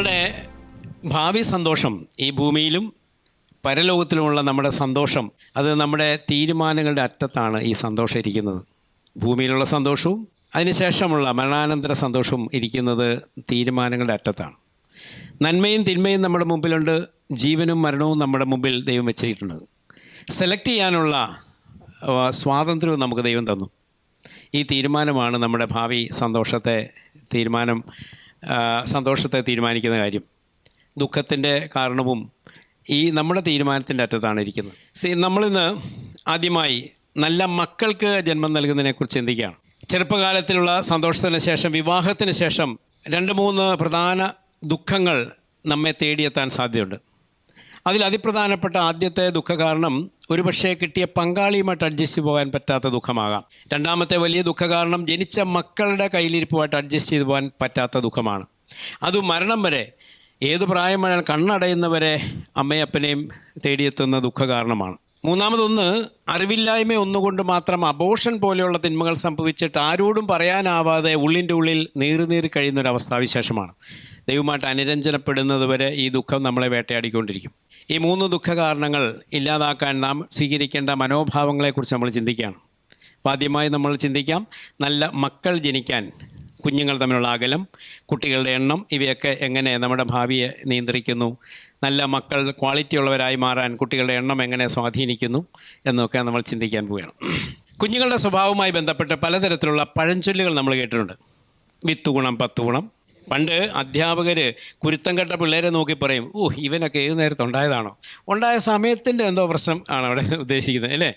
നമ്മുടെ ഭാവി സന്തോഷം ഈ ഭൂമിയിലും പരലോകത്തിലുമുള്ള നമ്മുടെ സന്തോഷം അത് നമ്മുടെ തീരുമാനങ്ങളുടെ അറ്റത്താണ് ഈ സന്തോഷം ഇരിക്കുന്നത്. ഭൂമിയിലുള്ള സന്തോഷവും അതിനുശേഷമുള്ള മരണാനന്തര സന്തോഷവും ഇരിക്കുന്നത് തീരുമാനങ്ങളുടെ അറ്റത്താണ്. നന്മയും തിന്മയും നമ്മുടെ മുമ്പിലുണ്ട് ജീവനും മരണവും നമ്മുടെ മുമ്പിൽ ദൈവം വെച്ചിട്ടുണ്ട് സെലക്ട് ചെയ്യാനുള്ള സ്വാതന്ത്ര്യവും നമുക്ക് ദൈവം തന്നു. ഈ തീരുമാനമാണ് നമ്മുടെ ഭാവി സന്തോഷത്തെ തീരുമാനം സന്തോഷത്തെ തീരുമാനിക്കുന്ന കാര്യം. ദുഃഖത്തിന്റെ കാരണവും ഈ നമ്മുടെ തീരുമാനത്തിന്റെ അറ്റത്താണ് ഇരിക്കുന്നത്. സി നമ്മളിന്ന് ആദ്യമായി നല്ല മക്കൾക്ക് ജന്മം നൽകുന്നതിനെക്കുറിച്ച് ചിന്തിക്കുകയാണ്. ചെറുപ്പകാലത്തിലുള്ള സന്തോഷത്തിന് ശേഷം വിവാഹത്തിന് ശേഷം രണ്ട് മൂന്ന് പ്രധാന ദുഃഖങ്ങൾ നമ്മെ തേടിയെത്താൻ സാധ്യതയുണ്ട്. അതിൽ അതിപ്രധാനപ്പെട്ട ആദ്യത്തെ ദുഃഖ കാരണം ഒരുപക്ഷെ കിട്ടിയ പങ്കാളിയുമായിട്ട് അഡ്ജസ്റ്റ് പോകാൻ പറ്റാത്ത ദുഃഖമാകാം. രണ്ടാമത്തെ വലിയ ദുഃഖ കാരണം ജനിച്ച മക്കളുടെ കയ്യിലിരിപ്പുമായിട്ട് അഡ്ജസ്റ്റ് ചെയ്തു പോകാൻ പറ്റാത്ത ദുഃഖമാണ്. അത് മരണം വരെ ഏത് പ്രായം വേണേൽ കണ്ണടയുന്നവരെ അമ്മയപ്പനെയും തേടിയെത്തുന്ന ദുഃഖ കാരണമാണ് മൂന്നാമതൊന്ന് അറിവില്ലായ്മ ഒന്നുകൊണ്ട് മാത്രം അബോഷൻ പോലെയുള്ള തിന്മകൾ സംഭവിച്ചിട്ട് ആരോടും പറയാനാവാതെ ഉള്ളിന്റെ ഉള്ളിൽ നീറി നീറി കഴിയുന്ന ഒരു അവസ്ഥാവിശേഷമാണ് ദൈവമായിട്ട് അനുരഞ്ജനപ്പെടുന്നത് വരെ ഈ ദുഃഖം നമ്മളെ വേട്ടയാടിക്കൊണ്ടിരിക്കും. ഈ മൂന്ന് ദുഃഖ കാരണങ്ങൾ ഇല്ലാതാക്കാൻ നാം സ്വീകരിക്കേണ്ട മനോഭാവങ്ങളെക്കുറിച്ച് നമ്മൾ ചിന്തിക്കുകയാണ്. അപ്പോൾ ആദ്യമായി നമ്മൾ ചിന്തിക്കാം നല്ല മക്കൾ ജനിക്കാൻ കുഞ്ഞുങ്ങൾ തമ്മിലുള്ള അകലം കുട്ടികളുടെ എണ്ണം ഇവയൊക്കെ എങ്ങനെ നമ്മുടെ ഭാവിയെ നിയന്ത്രിക്കുന്നു നല്ല മക്കൾ ക്വാളിറ്റി ഉള്ളവരായി മാറാൻ കുട്ടികളുടെ എണ്ണം എങ്ങനെ സ്വാധീനിക്കുന്നു എന്നൊക്കെ നമ്മൾ ചിന്തിക്കാൻ പോവുകയാണ്. കുഞ്ഞുങ്ങളുടെ സ്വഭാവവുമായി ബന്ധപ്പെട്ട് പലതരത്തിലുള്ള പഴഞ്ചൊല്ലുകൾ നമ്മൾ കേട്ടിട്ടുണ്ട്. വിത്ത് ഗുണം പത്ത് ഗുണം പണ്ട് അധ്യാപകർ കുരുത്തം കെട്ട പിള്ളേരെ നോക്കി പറയും ഓ ഇവനൊക്കെ ഏത് നേരത്തെ ഉണ്ടായതാണോ? ഉണ്ടായ സമയത്തിന്റെ എന്തോ പ്രശ്നം ആണ് അവിടെ ഉദ്ദേശിക്കുന്നത് അല്ലേ?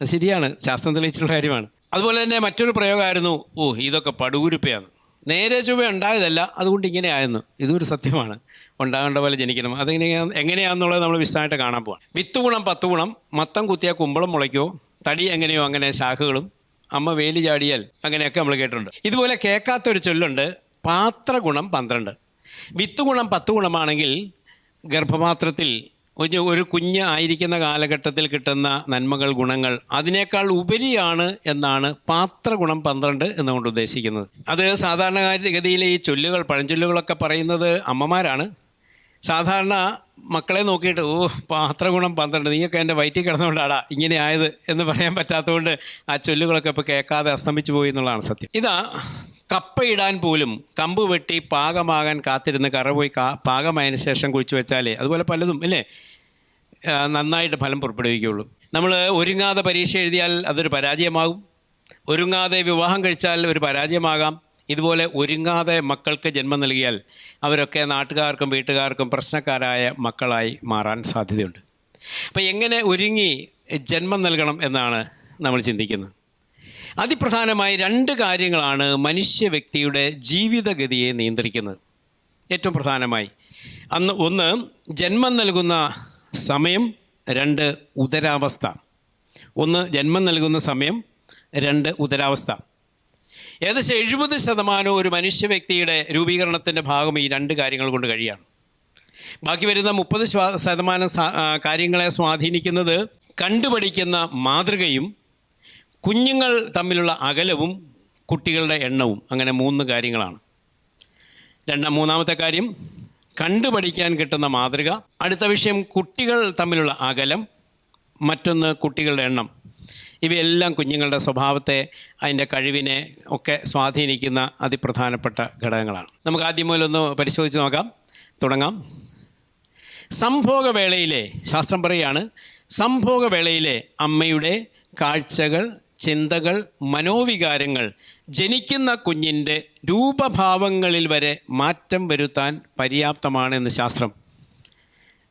അത് ശരിയാണ് ശാസ്ത്രം തെളിയിച്ചിട്ടുള്ള കാര്യമാണ്. അതുപോലെ തന്നെ മറ്റൊരു പ്രയോഗമായിരുന്നു ഓ ഇതൊക്കെ പടുകുരുപ്പയാണ്. നേരെ ചുവ ഉണ്ടായതല്ല അതുകൊണ്ട് ഇങ്ങനെ ഇതൊരു സത്യമാണ്. ഉണ്ടാകേണ്ട പോലെ ജനിക്കണം. അതെങ്ങനെയാ എങ്ങനെയാണെന്നുള്ളത് നമ്മൾ വിശദമായിട്ട് കാണാൻ പോവാം വിത്ത് ഗുണം പത്ത് ഗുണം മത്തം കുത്തിയാൽ കുമ്പളം മുളയ്ക്കോ തടി എങ്ങനെയോ അങ്ങനെ ശാഖകളും അമ്മ വേലി ചാടിയാൽ അങ്ങനെയൊക്കെ നമ്മൾ കേട്ടിട്ടുണ്ട്. ഇതുപോലെ കേൾക്കാത്തൊരു ചൊല്ലുണ്ട് പാത്രഗുണം പന്ത്രണ്ട്. വിത്ത് ഗുണം പത്ത് ഗുണമാണെങ്കിൽ ഗർഭപാത്രത്തിൽ ഒരു ഒരു കുഞ്ഞ് ആയിരിക്കുന്ന കാലഘട്ടത്തിൽ കിട്ടുന്ന നന്മകൾ ഗുണങ്ങൾ അതിനേക്കാൾ ഉപരിയാണ് എന്നാണ് പാത്രഗുണം പന്ത്രണ്ട് എന്നുകൊണ്ട് ഉദ്ദേശിക്കുന്നത്. അത് സാധാരണഗതിയിൽ ഈ ചൊല്ലുകൾ പഴഞ്ചൊല്ലുകളൊക്കെ പറയുന്നത് അമ്മമാരാണ്. സാധാരണ മക്കളെ നോക്കിയിട്ട് ഓ പാത്രഗുണം പന്ത്രണ്ട് നീയൊക്കെ എന്റെ വയറ്റിൽ കിടന്നുകൊണ്ടാടാ ഇങ്ങനെ ആയത് എന്ന് പറയാൻ പറ്റാത്തതുകൊണ്ട് ആ ചൊല്ലുകളൊക്കെ ഇപ്പോൾ കേൾക്കാതെ അസ്തമിച്ചു പോയി എന്നുള്ളതാണ് സത്യം. ഇതാ കപ്പയിടാൻ പോലും കമ്പ് വെട്ടി പാകമാകാൻ കാത്തിരുന്ന് കറ പോയി കാ പാകമായതിനു ശേഷം കുഴിച്ചു വെച്ചാലേ അതുപോലെ പലതും അല്ലേ? നന്നായിട്ട് ഫലം പുറപ്പെടുവിക്കുകയുള്ളൂ. നമ്മൾ ഒരുങ്ങാതെ പരീക്ഷ എഴുതിയാൽ അതൊരു പരാജയമാകും. ഒരുങ്ങാതെ വിവാഹം കഴിച്ചാൽ ഒരു പരാജയമാകാം. ഇതുപോലെ ഒരുങ്ങാതെ മക്കൾക്ക് ജന്മം നൽകിയാൽ അവരൊക്കെ നാട്ടുകാർക്കും വീട്ടുകാർക്കും പ്രശ്നക്കാരായ മക്കളായി മാറാൻ സാധ്യതയുണ്ട്. അപ്പോൾ എങ്ങനെ ഒരുങ്ങി ജന്മം നൽകണം എന്നാണ് നമ്മൾ ചിന്തിക്കുന്നത്. അതിപ്രധാനമായി രണ്ട് കാര്യങ്ങളാണ് മനുഷ്യ വ്യക്തിയുടെ ജീവിതഗതിയെ നിയന്ത്രിക്കുന്നത്. ഏറ്റവും പ്രധാനമായി. അന്ന് ഒന്ന് ജന്മം നൽകുന്ന സമയം രണ്ട് ഉദരാവസ്ഥ. ഒന്ന് ജന്മം നൽകുന്ന സമയം രണ്ട് ഉദരാവസ്ഥ. ഏകദേശം എഴുപത് ശതമാനം ഒരു മനുഷ്യ വ്യക്തിയുടെ രൂപീകരണത്തിന്റെ ഭാഗം ഈ രണ്ട് കാര്യങ്ങൾ കൊണ്ട് കഴിയാണ്. ബാക്കി വരുന്ന മുപ്പത് ശതമാനം കാര്യങ്ങളെ സ്വാധീനിക്കുന്നത് കണ്ടുപഠിക്കുന്ന മാതൃകയും കുഞ്ഞുങ്ങൾ തമ്മിലുള്ള അകലവും കുട്ടികളുടെ എണ്ണവും അങ്ങനെ മൂന്ന് കാര്യങ്ങളാണ്. രണ്ടാം മൂന്നാമത്തെ കാര്യം കണ്ടുപഠിക്കാൻ കിട്ടുന്ന മാതൃക. അടുത്ത വിഷയം കുട്ടികൾ തമ്മിലുള്ള അകലം മറ്റൊന്ന് കുട്ടികളുടെ എണ്ണം. ഇവയെല്ലാം കുഞ്ഞുങ്ങളുടെ സ്വഭാവത്തെ അതിന്റെ കഴിവിനെ ഒക്കെ സ്വാധീനിക്കുന്ന അതിപ്രധാനപ്പെട്ട ഘടകങ്ങളാണ്. നമുക്ക് ആദ്യം മുതലൊന്ന് പരിശോധിച്ച് നോക്കാം. തുടങ്ങാം. സംഭോഗവേളയിലെ ശാസ്ത്രം പറയുകയാണ് സംഭോഗവേളയിലെ അമ്മയുടെ കാഴ്ചകൾ ചിന്തകൾ മനോവികാരങ്ങൾ ജനിക്കുന്ന കുഞ്ഞിന്റെ രൂപഭാവങ്ങളിൽ വരെ മാറ്റം വരുത്താൻ പര്യാപ്തമാണെന്ന് ശാസ്ത്രം.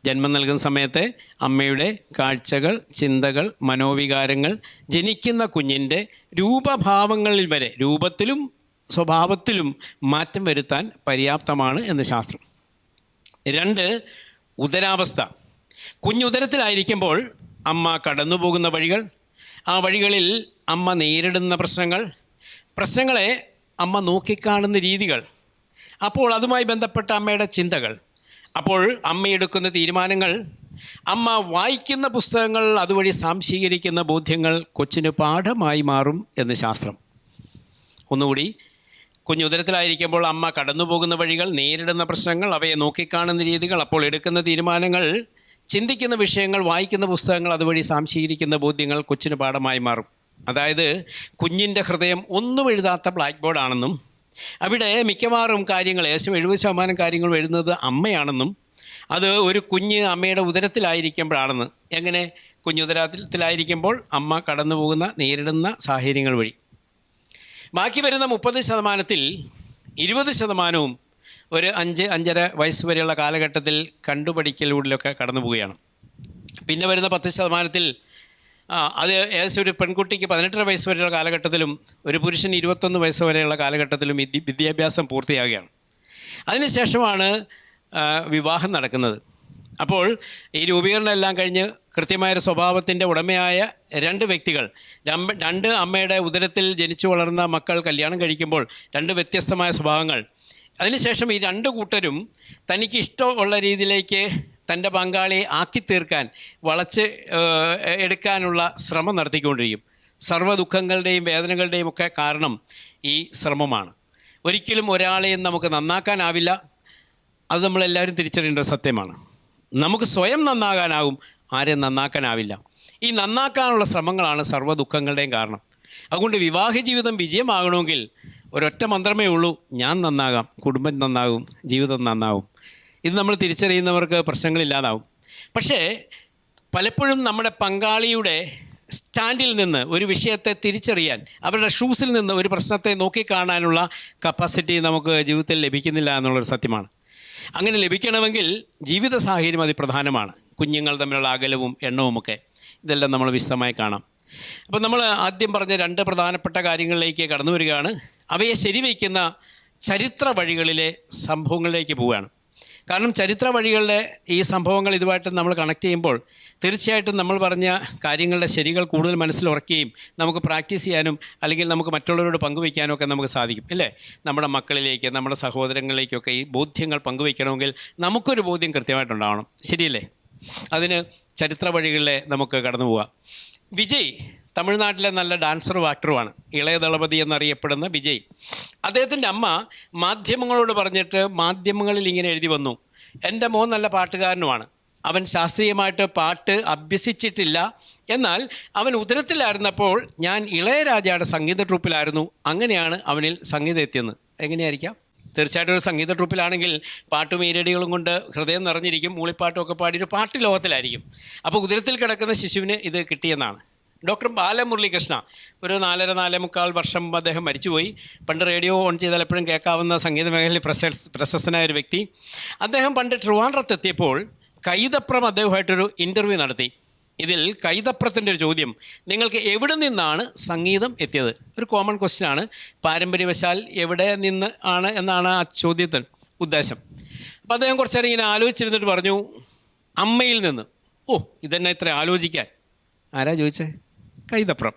ജന്മം നൽകുന്ന സമയത്തെ അമ്മയുടെ കാഴ്ചകൾ ചിന്തകൾ മനോവികാരങ്ങൾ ജനിക്കുന്ന കുഞ്ഞിന്റെ രൂപഭാവങ്ങളിൽ വരെ രൂപത്തിലും സ്വഭാവത്തിലും മാറ്റം വരുത്താൻ പര്യാപ്തമാണ് എന്ന് ശാസ്ത്രം. രണ്ട് ഉദരാവസ്ഥ. കുഞ്ഞുദരത്തിലായിരിക്കുമ്പോൾ അമ്മ കടന്നു പോകുന്ന വഴികൾ ആ വഴികളിൽ അമ്മ നേരിടുന്ന പ്രശ്നങ്ങൾ പ്രശ്നങ്ങളെ അമ്മ നോക്കിക്കാണുന്ന രീതികൾ അപ്പോൾ അതുമായി ബന്ധപ്പെട്ട അമ്മയുടെ ചിന്തകൾ. അപ്പോൾ അമ്മ എടുക്കുന്ന തീരുമാനങ്ങൾ അമ്മ വായിക്കുന്ന പുസ്തകങ്ങൾ അതുവഴി സാംശീകരിക്കുന്ന ബോധ്യങ്ങൾ കൊച്ചിന് പാഠമായി മാറും എന്ന് ശാസ്ത്രം. ഒന്നുകൂടി കുഞ്ഞുദരത്തിലായിരിക്കുമ്പോൾ അമ്മ കടന്നു പോകുന്ന വഴികൾ നേരിടുന്ന പ്രശ്നങ്ങൾ അവയെ നോക്കിക്കാണുന്ന രീതികൾ അപ്പോൾ എടുക്കുന്ന തീരുമാനങ്ങൾ ചിന്തിക്കുന്ന വിഷയങ്ങൾ വായിക്കുന്ന പുസ്തകങ്ങൾ അതുവഴി സാംശീകരിക്കുന്ന ബോധ്യങ്ങൾ കൊച്ചിന് പാഠമായി മാറും. അതായത് കുഞ്ഞിന്റെ ഹൃദയം ഒന്നും എഴുതാത്ത ബ്ലാക്ക് ബോർഡാണെന്നും അവിടെ മിക്കവാറും കാര്യങ്ങൾ ഏകദേശം എഴുപത് ശതമാനം കാര്യങ്ങൾ എഴുതുന്നത് അമ്മയാണെന്നും അത് ഒരു കുഞ്ഞ് അമ്മയുടെ ഉദരത്തിലായിരിക്കുമ്പോഴാണെന്ന്. എങ്ങനെ? കുഞ്ഞുദരത്തിലായിരിക്കുമ്പോൾ അമ്മ കടന്നു പോകുന്ന നേരിടുന്ന സാഹചര്യങ്ങൾ വഴി. ബാക്കി വരുന്ന മുപ്പത് ശതമാനത്തിൽ ഇരുപത് ശതമാനവും ഒരു അഞ്ച് അഞ്ചര വയസ്സ് വരെയുള്ള കാലഘട്ടത്തിൽ കണ്ടുപഠിക്കലൂടെയൊക്കെ കടന്നു പോവുകയാണ്. പിന്നെ വരുന്ന പത്ത് ശതമാനത്തിൽ അത് ഏകദേശം ഒരു പെൺകുട്ടിക്ക് പതിനെട്ടര വയസ്സ് വരെയുള്ള കാലഘട്ടത്തിലും ഒരു പുരുഷൻ ഇരുപത്തൊന്ന് വയസ്സ് വരെയുള്ള കാലഘട്ടത്തിലും വിദ്യ വിദ്യാഭ്യാസം പൂർത്തിയാകുകയാണ് അതിനുശേഷമാണ് വിവാഹം നടക്കുന്നത്. അപ്പോൾ ഈ രൂപീകരണമെല്ലാം കഴിഞ്ഞ് കൃത്യമായ ഒരു സ്വഭാവത്തിന്റെ ഉടമയായ രണ്ട് വ്യക്തികൾ രണ്ട് അമ്മയുടെ ഉദരത്തിൽ ജനിച്ചു വളർന്ന മക്കൾ കല്യാണം കഴിക്കുമ്പോൾ രണ്ട് വ്യത്യസ്തമായ സ്വഭാവങ്ങൾ അതിനുശേഷം ഈ രണ്ട് കൂട്ടരും തനിക്ക് ഇഷ്ടമുള്ള രീതിയിലേക്ക് തന്റെ പങ്കാളിയെ ആക്കി തീർക്കാൻ വളച്ച് എടുക്കാനുള്ള ശ്രമം നടത്തിക്കൊണ്ടിരിക്കും. സർവ ദുഃഖങ്ങളുടെയും വേദനകളുടെയും ഒക്കെ കാരണം ഈ ശ്രമമാണ്. ഒരിക്കലും ഒരാളെയും നമുക്ക് നന്നാക്കാനാവില്ല. അത് നമ്മളെല്ലാവരും തിരിച്ചറിയേണ്ട സത്യമാണ്. നമുക്ക് സ്വയം നന്നാകാനാവും ആരെയും നന്നാക്കാനാവില്ല. ഈ നന്നാക്കാനുള്ള ശ്രമങ്ങളാണ് സർവ ദുഃഖങ്ങളുടെയും കാരണം. അതുകൊണ്ട് വിവാഹ ജീവിതം വിജയമാകണമെങ്കിൽ ഒരൊറ്റ മന്ത്രമേ ഉള്ളൂ. ഞാൻ നന്നാകാം കുടുംബം നന്നാകും ജീവിതം നന്നാകും ഇത് നമ്മൾ തിരിച്ചറിയുന്നവർക്ക് പ്രശ്നങ്ങളില്ലാതാവും. പക്ഷേ പലപ്പോഴും നമ്മുടെ പങ്കാളിയുടെ സ്റ്റാൻഡിൽ നിന്ന് ഒരു വിഷയത്തെ തിരിച്ചറിയാൻ അവരുടെ ഷൂസിൽ നിന്ന് ഒരു പ്രശ്നത്തെ നോക്കിക്കാണാനുള്ള കപ്പാസിറ്റി നമുക്ക് ജീവിതത്തിൽ ലഭിക്കുന്നില്ല എന്നുള്ളൊരു സത്യമാണ്. അങ്ങനെ ലഭിക്കണമെങ്കിൽ ജീവിത സാഹചര്യം അതിപ്രധാനമാണ് കുഞ്ഞുങ്ങൾ തമ്മിലുള്ള അകലവും എണ്ണവുമൊക്കെ ഇതെല്ലാം നമ്മൾ വിശദമായി കാണാം. അപ്പോൾ നമ്മൾ ആദ്യം പറഞ്ഞ രണ്ട് പ്രധാനപ്പെട്ട കാര്യങ്ങളിലേക്ക് കടന്നു വരികയാണ്. അവയെ ശരിവയ്ക്കുന്ന ചരിത്ര വഴികളിലെ സംഭവങ്ങളിലേക്ക് പോവുകയാണ്. കാരണം ചരിത്ര വഴികളിലെ ഈ സംഭവങ്ങൾ ഇതുമായിട്ട് നമ്മൾ കണക്ട് ചെയ്യുമ്പോൾ തീർച്ചയായിട്ടും നമ്മൾ പറഞ്ഞ കാര്യങ്ങളുടെ ശരികൾ കൂടുതൽ മനസ്സിൽ ഉറക്കുകയും നമുക്ക് പ്രാക്ടീസ് ചെയ്യാനും അല്ലെങ്കിൽ നമുക്ക് മറ്റുള്ളവരോട് പങ്കുവയ്ക്കാനും ഒക്കെ നമുക്ക് സാധിക്കും. അല്ലേ? നമ്മുടെ മക്കളിലേക്ക് നമ്മുടെ സഹോദരങ്ങളിലേക്കൊക്കെ ഈ ബോധ്യങ്ങൾ പങ്കുവയ്ക്കണമെങ്കിൽ നമുക്കൊരു ബോധ്യം കൃത്യമായിട്ടുണ്ടാവണം. ശരിയല്ലേ? അതിന് ചരിത്ര വഴികളിലെ നമുക്ക് കടന്നു പോവാം വിജയ് തമിഴ്നാട്ടിലെ നല്ല ഡാൻസറും ആക്ടറുമാണ്. ഇളയ ദളപതി എന്നറിയപ്പെടുന്ന വിജയ്. അദ്ദേഹത്തിന്റെ അമ്മ മാധ്യമങ്ങളോട് പറഞ്ഞിട്ട് മാധ്യമങ്ങളിൽ ഇങ്ങനെ എഴുതി വന്നു. എന്റെ മോൻ നല്ല പാട്ടുകാരനുമാണ്. അവൻ ശാസ്ത്രീയമായിട്ട് പാട്ട് അഭ്യസിച്ചിട്ടില്ല. എന്നാൽ അവൻ ഉദരത്തിലായിരുന്നപ്പോൾ ഞാൻ ഇളയരാജയുടെ സംഗീത ട്രൂപ്പിലായിരുന്നു. അങ്ങനെയാണ് അവനിൽ സംഗീതം എത്തിയത്. എങ്ങനെയായിരിക്കാം? തീർച്ചയായിട്ടും ഒരു സംഗീത ട്രൂപ്പിലാണെങ്കിൽ പാട്ടും ഈരടികളും കൊണ്ട് ഹൃദയം നിറഞ്ഞിരിക്കും. മൂളിപ്പാട്ടും ഒക്കെ പാടി ഒരു പാട്ട് ലോകത്തിലായിരിക്കും. അപ്പോൾ ഉദരത്തിൽ കിടക്കുന്ന ശിശുവിന് ഇത് കിട്ടിയെന്നാണ്. ഡോക്ടർ ബാലമുരളികൃഷ്ണ. ഒരു നാലര നാലേ മുക്കാൽ വർഷം അദ്ദേഹം മരിച്ചുപോയി. പണ്ട് റേഡിയോ ഓൺ ചെയ്താൽ എപ്പോഴും കേൾക്കാവുന്ന സംഗീത മേഖലയിൽ പ്രശസ് പ്രശസ്തനായ ഒരു വ്യക്തി. അദ്ദേഹം പണ്ട് ട്രിവാൻഡ്രത്തെത്തിയപ്പോൾ കൈതപ്രം അദ്ദേഹമായിട്ടൊരു ഇന്റർവ്യൂ നടത്തി. ഇതിൽ കൈതപ്രത്തിന്റെ ഒരു ചോദ്യം നിങ്ങൾക്ക് എവിടെ നിന്നാണ് സംഗീതം എത്തിയത്? ഒരു കോമൺ ക്വസ്റ്റ്യൻ ആണ്. പാരമ്പര്യവശാൽ എവിടെ നിന്ന് ആണ് എന്നാണ് ആ ചോദ്യത്തിൽ ഉദ്ദേശം. അപ്പോൾ അദ്ദേഹം കുറച്ചേരം ഇങ്ങനെ ആലോചിച്ചിരുന്നിട്ട് പറഞ്ഞു അമ്മയിൽ നിന്ന്. ഓ ഇതെന്നെ ഇത്ര ആലോചിക്കാൻ? ആരാ ചോദിച്ചേ? കൈതപ്രം.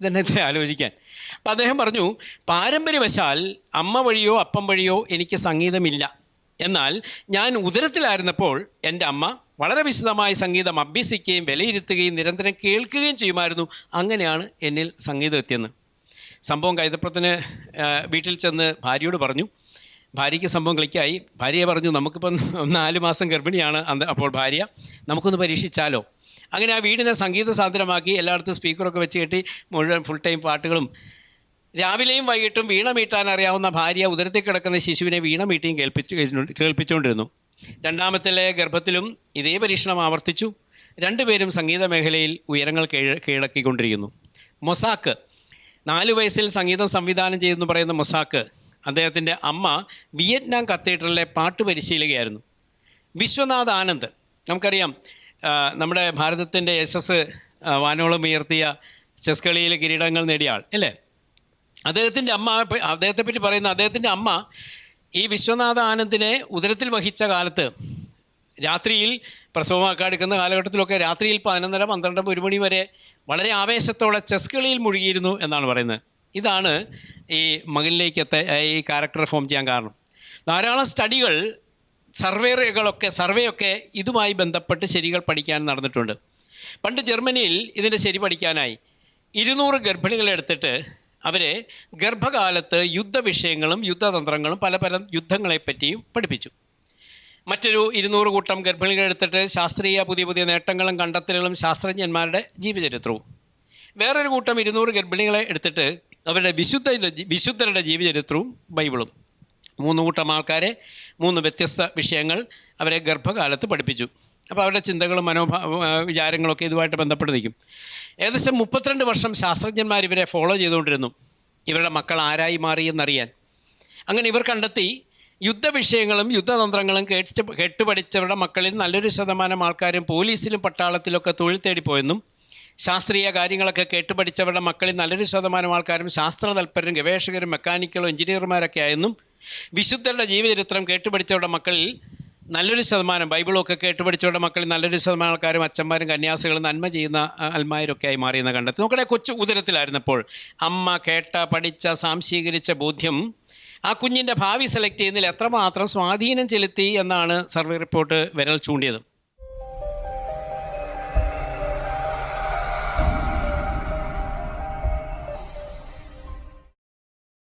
ഇതെന്നെ ഇത്ര ആലോചിക്കാൻ. അപ്പം അദ്ദേഹം പറഞ്ഞു പാരമ്പര്യവശാൽ അമ്മ വഴിയോ അപ്പം വഴിയോ എനിക്ക് സംഗീതമില്ല. എന്നാൽ ഞാൻ ഉദരത്തിലായിരുന്നപ്പോൾ എന്റെ അമ്മ വളരെ വിശദമായി സംഗീതം അഭ്യസിക്കുകയും വിലയിരുത്തുകയും നിരന്തരം കേൾക്കുകയും ചെയ്യുമായിരുന്നു. അങ്ങനെയാണ് എന്നിൽ സംഗീതം എത്തിയെന്ന്. സംഭവം കൈതപ്രത്തിന് വീട്ടിൽ ചെന്ന് ഭാര്യയോട് പറഞ്ഞു ഭാര്യയ്ക്ക് സംഭവം ക്ലിക്കായി ഭാര്യയെ പറഞ്ഞു നമുക്കിപ്പം നാല് മാസം ഗർഭിണിയാണ്. അപ്പോൾ ഭാര്യ നമുക്കൊന്ന് പരീക്ഷിച്ചാലോ? അങ്ങനെ ആ വീടിനെ സംഗീത സാന്ദ്രമാക്കി എല്ലായിടത്തും സ്പീക്കറൊക്കെ വെച്ച് കെട്ടി മുഴുവൻ ഫുൾ ടൈം പാട്ടുകളും. രാവിലെയും വൈകിട്ടും വീണ മീട്ടാൻ അറിയാവുന്ന ഭാര്യ ഉദരത്തിൽ കിടക്കുന്ന ശിശുവിനെ വീണ മീട്ടിയും കേൾപ്പിച്ചു കേൾപ്പിച്ചുകൊണ്ടിരുന്നു. രണ്ടാമത്തിലെ ഗർഭത്തിലും ഇതേ പരീക്ഷണം ആവർത്തിച്ചു. രണ്ടുപേരും സംഗീത മേഖലയിൽ ഉയരങ്ങൾ കീഴ കീഴടക്കിക്കൊണ്ടിരിക്കുന്നു. മൊസാക്ക് നാല് വയസ്സിൽ സംഗീതം സംവിധാനം ചെയ്തെന്ന് പറയുന്ന മൊസാക്ക് അദ്ദേഹത്തിന്റെ അമ്മ വിയറ്റ്നാം കത്തീഡ്രലിലെ പാട്ട് പരിശീലകയായിരുന്നു. വിശ്വനാഥ് ആനന്ദ് നമുക്കറിയാം നമ്മുടെ ഭാരതത്തിന്റെ യശസ് വാനോളം ഉയർത്തിയ ചെസ് കളിയിലെ കിരീടങ്ങൾ നേടിയ ആൾ അല്ലേ? അദ്ദേഹത്തിന്റെ അമ്മ അദ്ദേഹത്തെ പറ്റി പറയുന്ന അദ്ദേഹത്തിന്റെ അമ്മ ഈ വിശ്വനാഥ ആനന്ദിനെ ഉദരത്തിൽ വഹിച്ച കാലത്ത് രാത്രിയിൽ പ്രസവമാക്കാൻ എടുക്കുന്ന കാലഘട്ടത്തിലൊക്കെ രാത്രിയിൽ പതിനൊന്നര പന്ത്രണ്ട് ഒരു മണി വരെ വളരെ ആവേശത്തോടെ ചെസ് കളിയിൽ മുഴുകിയിരുന്നു എന്നാണ് പറയുന്നത്. ഇതാണ് ഈ മകനിലേക്ക് എത്ത ഈ ക്യാരക്ടർ ഫോം ചെയ്യാൻ കാരണം. ധാരാളം സ്റ്റഡികൾ സർവേകളൊക്കെ സർവേയൊക്കെ ഇതുമായി ബന്ധപ്പെട്ട് ശരികൾ പഠിക്കാൻ നടന്നിട്ടുണ്ട്. പണ്ട് ജർമ്മനിയിൽ ഇതിന്റെ ശരി പഠിക്കാനായി ഇരുന്നൂറ് ഗർഭിണികളെ എടുത്തിട്ട് അവർ ഗർഭകാലത്ത് യുദ്ധവിഷയങ്ങളും യുദ്ധതന്ത്രങ്ങളും പല പല യുദ്ധങ്ങളെപ്പറ്റിയും പഠിപ്പിച്ചു. മറ്റൊരു ഇരുന്നൂറ് കൂട്ടം ഗർഭിണികളെടുത്തിട്ട് ശാസ്ത്രീയ പുതിയ പുതിയ നേട്ടങ്ങളും കണ്ടെത്തലുകളും ശാസ്ത്രജ്ഞന്മാരുടെ ജീവചരിത്രവും വേറൊരു കൂട്ടം ഇരുന്നൂറ് ഗർഭിണികളെ എടുത്തിട്ട് അവരുടെ വിശുദ്ധ വിശുദ്ധരുടെ ജീവചരിത്രവും ബൈബിളും. മൂന്ന് കൂട്ടം ആൾക്കാരെ മൂന്ന് വ്യത്യസ്ത വിഷയങ്ങൾ അവരെ ഗർഭകാലത്ത് പഠിപ്പിച്ചു. അപ്പോൾ അവരുടെ ചിന്തകളും മനോഭാ വിചാരങ്ങളൊക്കെ ഇതുമായിട്ട് ബന്ധപ്പെട്ട് നിൽക്കും. ഏകദേശം മുപ്പത്തിരണ്ട് വർഷം ശാസ്ത്രജ്ഞന്മാർ ഇവരെ ഫോളോ ചെയ്തുകൊണ്ടിരുന്നു. ഇവരുടെ മക്കൾ ആരായി മാറി എന്നറിയാൻ. അങ്ങനെ ഇവർ കണ്ടെത്തി യുദ്ധവിഷയങ്ങളും യുദ്ധതന്ത്രങ്ങളും കേട്ട് കേട്ടുപഠിച്ചവരുടെ മക്കളിൽ നല്ലൊരു ശതമാനം ആൾക്കാരും പോലീസിലും പട്ടാളത്തിലൊക്കെ തൊഴിൽ തേടിപ്പോയെന്നും ശാസ്ത്രീയ കാര്യങ്ങളൊക്കെ കേട്ട് പഠിച്ചവരുടെ മക്കളിൽ നല്ലൊരു ശതമാനം ആൾക്കാരും ശാസ്ത്ര തൽപരരും ഗവേഷകരും മെക്കാനിക്കലും എഞ്ചിനീയർമാരൊക്കെ ആയെന്നും വിശുദ്ധരുടെ ജീവചരിത്രം കേട്ട് പഠിച്ചവരുടെ മക്കളിൽ നല്ലൊരു ശതമാനം ബൈബിളൊക്കെ കേട്ട് പഠിച്ചവരുടെ മക്കളിൽ നല്ലൊരു ശതമാനം ആൾക്കാരും അച്ഛന്മാരും കന്യാസികളും നന്മ ചെയ്യുന്ന അൽമാരൊക്കെ ആയി മാറിയെന്ന് കണ്ടെത്തി. നോക്കണേ കൊച്ചു ഉദരത്തിലായിരുന്നപ്പോൾ അമ്മ കേട്ട പഠിച്ച സാംശീകരിച്ച ബോധ്യം ആ കുഞ്ഞിന്റെ ഭാവി സെലക്ട് ചെയ്യുന്നതിൽ എത്രമാത്രം സ്വാധീനം ചെലുത്തി എന്നാണ് സർവേ റിപ്പോർട്ട് വിരൽ ചൂണ്ടിയത്.